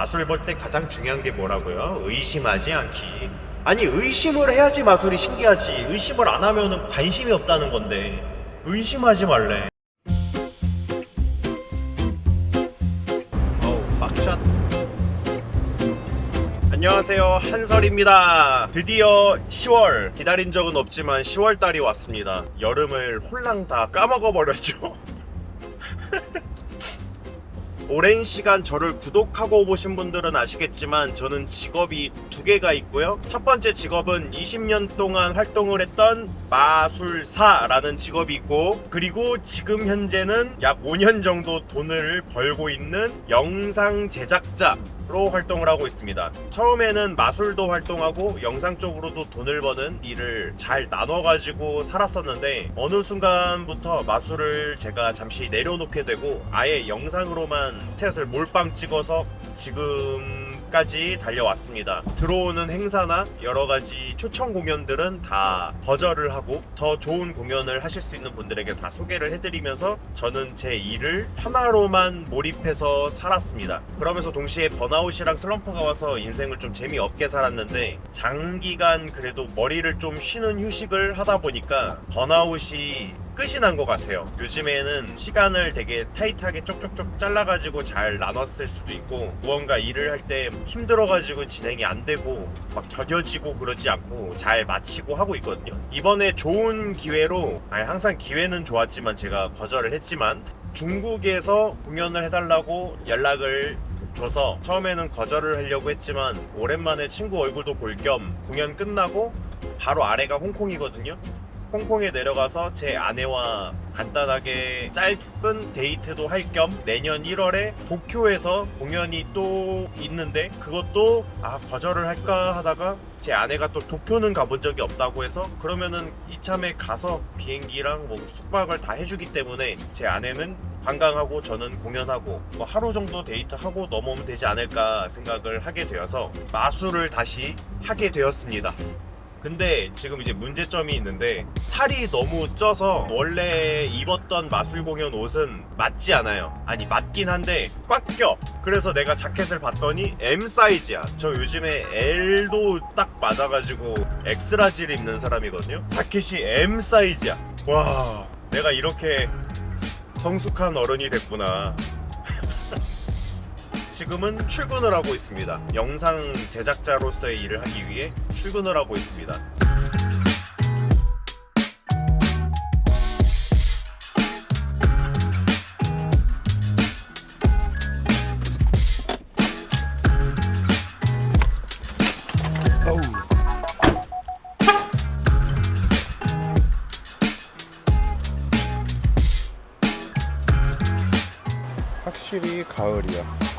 마술 볼 때 가장 중요한 게 뭐라고요? 의심하지 않기. 아니 의심을 해야지 마술이 신기하지. 의심을 안 하면은 관심이 없다는 건데 의심하지 말래. 어우 막샷. 안녕하세요 한설입니다. 드디어 10월 기다린 적은 없지만 10월 달이 왔습니다. 여름을 홀랑 다 까먹어 버렸죠. 오랜 시간 저를 구독하고 보신 분들은 아시겠지만 저는 직업이 두 개가 있고요. 첫 번째 직업은 20년 동안 활동을 했던 마술사라는 직업이 있고 그리고 지금 현재는 약 5년 정도 돈을 벌고 있는 영상 제작자 로 활동을 하고 있습니다. 처음에는 마술도 활동하고 영상 쪽으로도 돈을 버는 일을 잘 나눠가지고 살았었는데 어느 순간부터 마술을 제가 잠시 내려놓게 되고 아예 영상으로만 스탯을 몰빵 찍어서 지금 까지 달려왔습니다. 들어오는 행사나 여러 가지 초청 공연들은 다 거절을 하고 더 좋은 공연을 하실 수 있는 분들에게 다 소개를 해드리면서 저는 제 일을 하나로만 몰입해서 살았습니다. 그러면서 동시에 번아웃이랑 슬럼프가 와서 인생을 좀 재미없게 살았는데 장기간 그래도 머리를 좀 쉬는 휴식을 하다 보니까 번아웃이 끝이 난 것 같아요. 요즘에는 시간을 되게 타이트하게 쪽쪽쪽 잘라가지고 잘 나눴을 수도 있고 무언가 일을 할 때 힘들어가지고 진행이 안 되고 막 더뎌지고 그러지 않고 잘 마치고 하고 있거든요. 이번에 좋은 기회로 아니 항상 기회는 좋았지만 제가 거절을 했지만 중국에서 공연을 해달라고 연락을 줘서 처음에는 거절을 하려고 했지만 오랜만에 친구 얼굴도 볼 겸 공연 끝나고 바로 아래가 홍콩이거든요. 홍콩에 내려가서 제 아내와 간단하게 짧은 데이트도 할 겸 내년 1월에 도쿄에서 공연이 또 있는데 그것도 아 거절을 할까 하다가 제 아내가 또 도쿄는 가본 적이 없다고 해서 그러면은 이참에 가서 비행기랑 뭐 숙박을 다 해주기 때문에 제 아내는 관광하고 저는 공연하고 뭐 하루 정도 데이트하고 넘어오면 되지 않을까 생각을 하게 되어서 마술을 다시 하게 되었습니다. 근데 지금 이제 문제점이 있는데 살이 너무 쪄서 원래 입었던 마술 공연 옷은 맞지 않아요. 아니 맞긴 한데 꽉 껴. 그래서 내가 자켓을 봤더니 M 사이즈야. 저 요즘에 L도 딱 맞아가지고 엑스라지를 입는 사람이거든요. 자켓이 M 사이즈야. 와, 내가 이렇게 성숙한 어른이 됐구나. 지금은 출근을 하고 있습니다. 영상 제작자로서의 일을 하기 위해 출근을 하고 있습니다. 확실히 가을이야.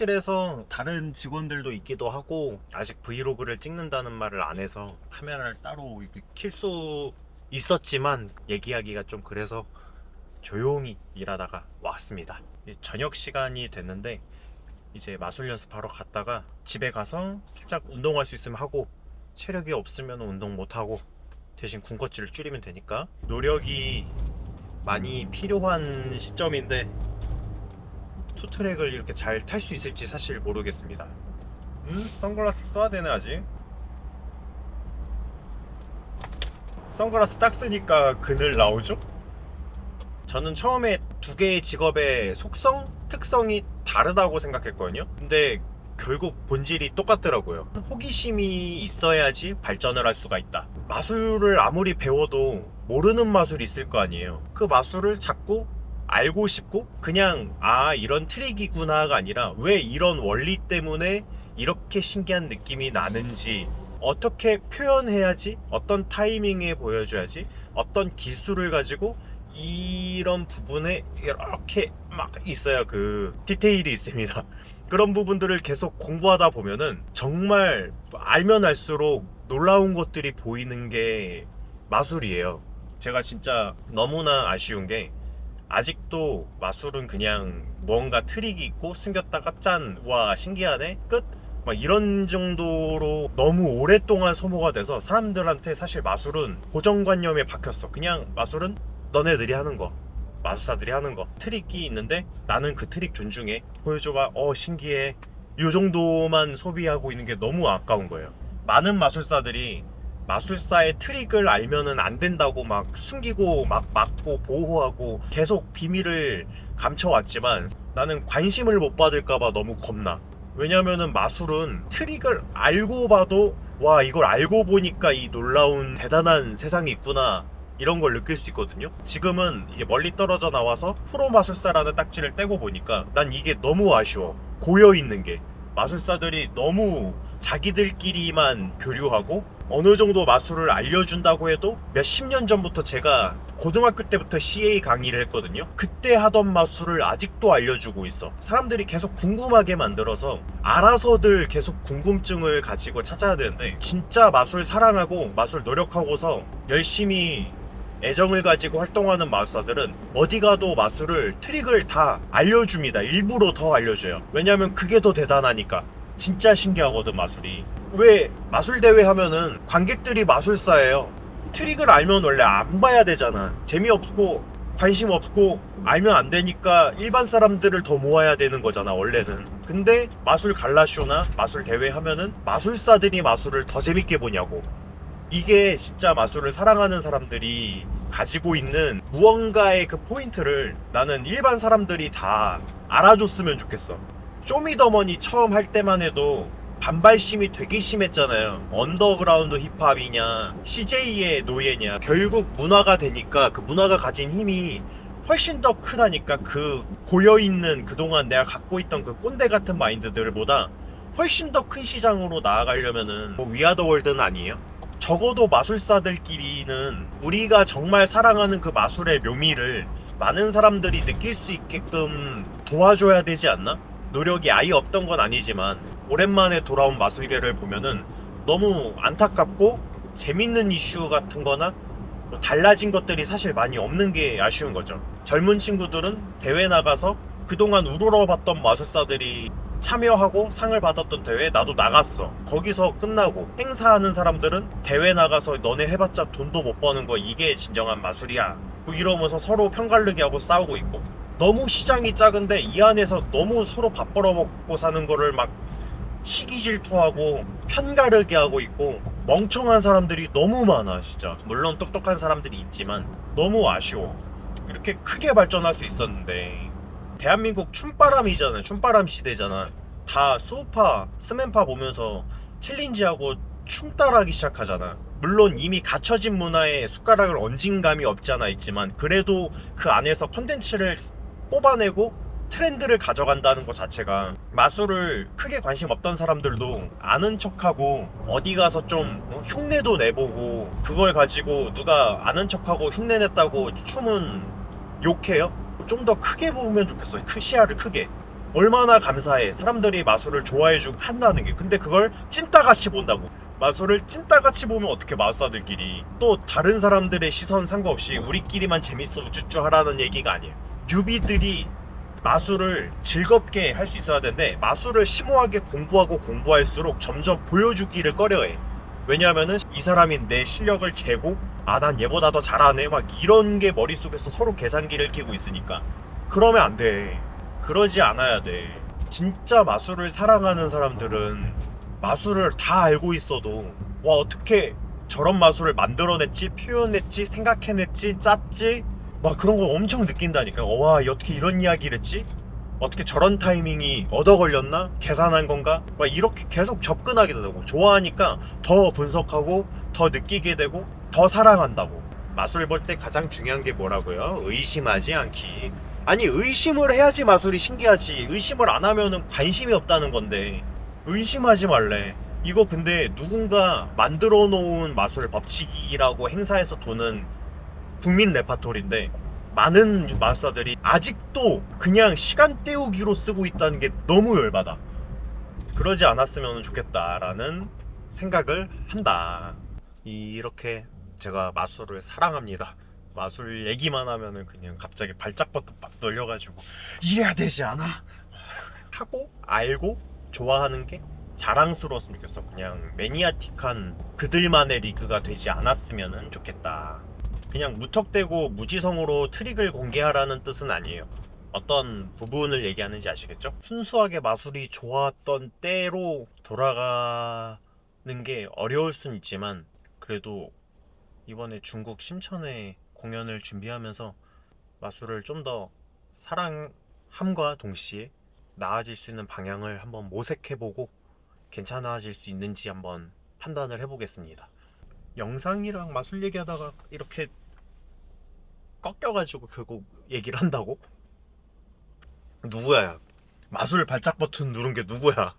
사무실에서 다른 직원들도 있기도 하고 아직 브이로그를 찍는다는 말을 안 해서 카메라를 따로 이렇게 킬 수 있었지만 얘기하기가 좀 그래서 조용히 일하다가 왔습니다. 저녁 시간이 됐는데 이제 마술 연습하러 갔다가 집에 가서 살짝 운동할 수 있으면 하고 체력이 없으면 운동 못 하고 대신 군것질을 줄이면 되니까 노력이 많이 필요한 시점인데 투트랙을 이렇게 잘 탈 수 있을지 사실 모르겠습니다. 음? 선글라스 써야 되네 아직. 선글라스 딱 쓰니까 그늘 나오죠? 저는 처음에 두 개의 직업의 속성, 특성이 다르다고 생각했거든요. 근데 결국 본질이 똑같더라고요. 호기심이 있어야지 발전을 할 수가 있다. 마술을 아무리 배워도 모르는 마술이 있을 거 아니에요. 그 마술을 자꾸 알고 싶고 그냥 아 이런 트릭이구나가 아니라 왜 이런 원리 때문에 이렇게 신기한 느낌이 나는지 어떻게 표현해야지 어떤 타이밍에 보여줘야지 어떤 기술을 가지고 이런 부분에 이렇게 막막 있어요. 그 디테일이 있습니다. 그런 부분들을 계속 공부하다 보면은 정말 알면 알수록 놀라운 것들이 보이는 게 마술이에요. 제가 진짜 너무나 아쉬운 게 아직도 마술은 그냥 뭔가 트릭이 있고 숨겼다가 짠, 와 신기하네, 끝. 막 이런 정도로 너무 오랫동안 소모가 돼서 사람들한테 사실 마술은 고정관념에 박혔어. 그냥 마술은 너네들이 하는 거. 마술사들이 하는 거 트릭이 있는데 나는 그 트릭 존중해 보여줘봐 어 신기해 요 정도만 소비하고 있는 게 너무 아까운 거예요 많은 마술사들이 마술사의 트릭을 알면은 안 된다고 막 숨기고 막 막고 보호하고 계속 비밀을 감춰왔지만 나는 관심을 못 받을까봐 너무 겁나 왜냐면은 마술은 트릭을 알고 봐도 와 이걸 알고 보니까 이 놀라운 대단한 세상이 있구나 이런 걸 느낄 수 있거든요. 지금은 이제 멀리 떨어져 나와서 프로 마술사라는 딱지를 떼고 보니까 난 이게 너무 아쉬워. 고여 있는 게 마술사들이 너무 자기들끼리만 교류하고 어느 정도 마술을 알려준다고 해도 몇 십 년 전부터 제가 고등학교 때부터 CA 강의를 했거든요. 그때 하던 마술을 아직도 알려주고 있어. 사람들이 계속 궁금하게 만들어서 알아서들 계속 궁금증을 가지고 찾아야 되는데 진짜 마술 사랑하고 마술 노력하고서 열심히 애정을 가지고 활동하는 마술사들은 어디 가도 마술을 트릭을 다 알려줍니다. 일부러 더 알려줘요. 왜냐면 그게 더 대단하니까. 진짜 신기하거든 마술이. 왜 마술 대회 하면은 관객들이 마술사예요. 트릭을 알면 원래 안 봐야 되잖아. 재미없고 관심 없고 알면 안 되니까 일반 사람들을 더 모아야 되는 거잖아 원래는. 근데 마술 갈라쇼나 마술 대회 하면은 마술사들이 마술을 더 재밌게 보냐고. 이게 진짜 마술을 사랑하는 사람들이 가지고 있는 무언가의 그 포인트를 나는 일반 사람들이 다 알아줬으면 좋겠어. 쇼미더머니 처음 할 때만 해도 반발심이 되게 심했잖아요. 언더그라운드 힙합이냐, CJ의 노예냐. 결국 문화가 되니까 그 문화가 가진 힘이 훨씬 더 크다니까 그 고여있는 그동안 내가 갖고 있던 그 꼰대 같은 마인드들보다 훨씬 더 큰 시장으로 나아가려면은 뭐 위아더 월드는 아니에요? 적어도 마술사들끼리는 우리가 정말 사랑하는 그 마술의 묘미를 많은 사람들이 느낄 수 있게끔 도와줘야 되지 않나? 노력이 아예 없던 건 아니지만 오랜만에 돌아온 마술계를 보면은 너무 안타깝고 재밌는 이슈 같은 거나 뭐 달라진 것들이 사실 많이 없는 게 아쉬운 거죠. 젊은 친구들은 대회 나가서 그동안 우러러봤던 마술사들이 참여하고 상을 받았던 대회에 나도 나갔어. 거기서 끝나고 행사하는 사람들은 대회 나가서 너네 해봤자 돈도 못 버는 거 이게 진정한 마술이야. 뭐 이러면서 서로 편갈르기 하고 싸우고 있고. 너무 시장이 작은데 이 안에서 너무 서로 밥 벌어먹고 사는 거를 막 시기 질투하고 편가르기 하고 있고 멍청한 사람들이 너무 많아 진짜. 물론 똑똑한 사람들이 있지만 너무 아쉬워. 이렇게 크게 발전할 수 있었는데 대한민국 춤바람이잖아 춤바람 시대잖아. 다 수우파 스맨파 보면서 챌린지하고 춤 따라하기 시작하잖아. 물론 이미 갖춰진 문화에 숟가락을 얹은 감이 없지 않아 있지만 그래도 그 안에서 컨텐츠를 뽑아내고 트렌드를 가져간다는 것 자체가 마술을 크게 관심 없던 사람들도 아는 척하고 어디 가서 좀 어, 흉내도 내보고 그걸 가지고 누가 아는 척하고 흉내 냈다고 춤은 욕해요? 좀 더 크게 보면 좋겠어. 그 시야를 크게. 얼마나 감사해. 사람들이 마술을 좋아해주고 한다는 게. 근데 그걸 찐따같이 본다고. 마술을 찐따같이 보면 어떻게 마술사들끼리 또 다른 사람들의 시선 상관없이 우리끼리만 재밌어 우쭈쭈 하라는 얘기가 아니에요. 뉴비들이 마술을 즐겁게 할 수 있어야 되는데 마술을 심오하게 공부하고 공부할수록 점점 보여주기를 꺼려해. 왜냐하면은 이 사람이 내 실력을 재고 아 난 얘보다 더 잘하네 막 이런 게 머릿속에서 서로 계산기를 끼고 있으니까 그러면 안 돼. 그러지 않아야 돼. 진짜 마술을 사랑하는 사람들은 마술을 다 알고 있어도 와 어떻게 저런 마술을 만들어냈지 표현했지 생각해냈지 짰지 막 그런 거 엄청 느낀다니까. 어, 와 어떻게 이런 이야기를 했지? 어떻게 저런 타이밍이 얻어 걸렸나? 계산한 건가? 막 이렇게 계속 접근하게 되고 좋아하니까 더 분석하고 더 느끼게 되고 더 사랑한다고. 마술 볼 때 가장 중요한 게 뭐라고요? 의심하지 않기. 아니 의심을 해야지 마술이 신기하지. 의심을 안 하면은 관심이 없다는 건데. 의심하지 말래. 이거 근데 누군가 만들어 놓은 마술 법칙이라고 행사에서 도는 국민 레파토리인데 많은 마술사들이 아직도 그냥 시간 때우기로 쓰고 있다는 게 너무 열받아. 그러지 않았으면 좋겠다라는 생각을 한다. 이렇게 제가 마술을 사랑합니다. 마술 얘기만 하면은 그냥 갑자기 발작부터 막 놀려가지고 이래야 되지 않아? 하고 알고 좋아하는 게 자랑스러웠으면 좋겠어. 그냥 매니아틱한 그들만의 리그가 되지 않았으면 좋겠다. 그냥 무턱대고 무지성으로 트릭을 공개하라는 뜻은 아니에요. 어떤 부분을 얘기하는지 아시겠죠? 순수하게 마술이 좋았던 때로 돌아가는 게 어려울 순 있지만 그래도 이번에 중국 심천에 공연을 준비하면서 마술을 좀 더 사랑함과 동시에 나아질 수 있는 방향을 한번 모색해보고 괜찮아질 수 있는지 한번 판단을 해보겠습니다. 영상이랑 마술 얘기하다가 이렇게 꺾여가지고 결국 얘기를 한다고? 누구야? 마술 발작 버튼 누른 게 누구야?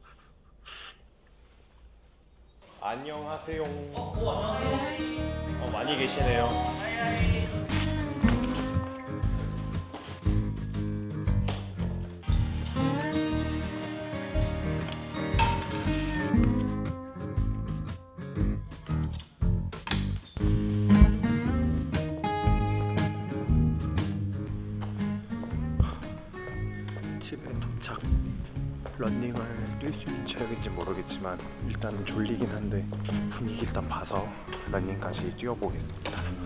안녕하세요. 어, 많이 계시네요. 도착. 런닝을 뛸 수 있는 체력인지 모르겠지만 일단은 졸리긴 한데 분위기 일단 봐서 런닝까지 뛰어보겠습니다.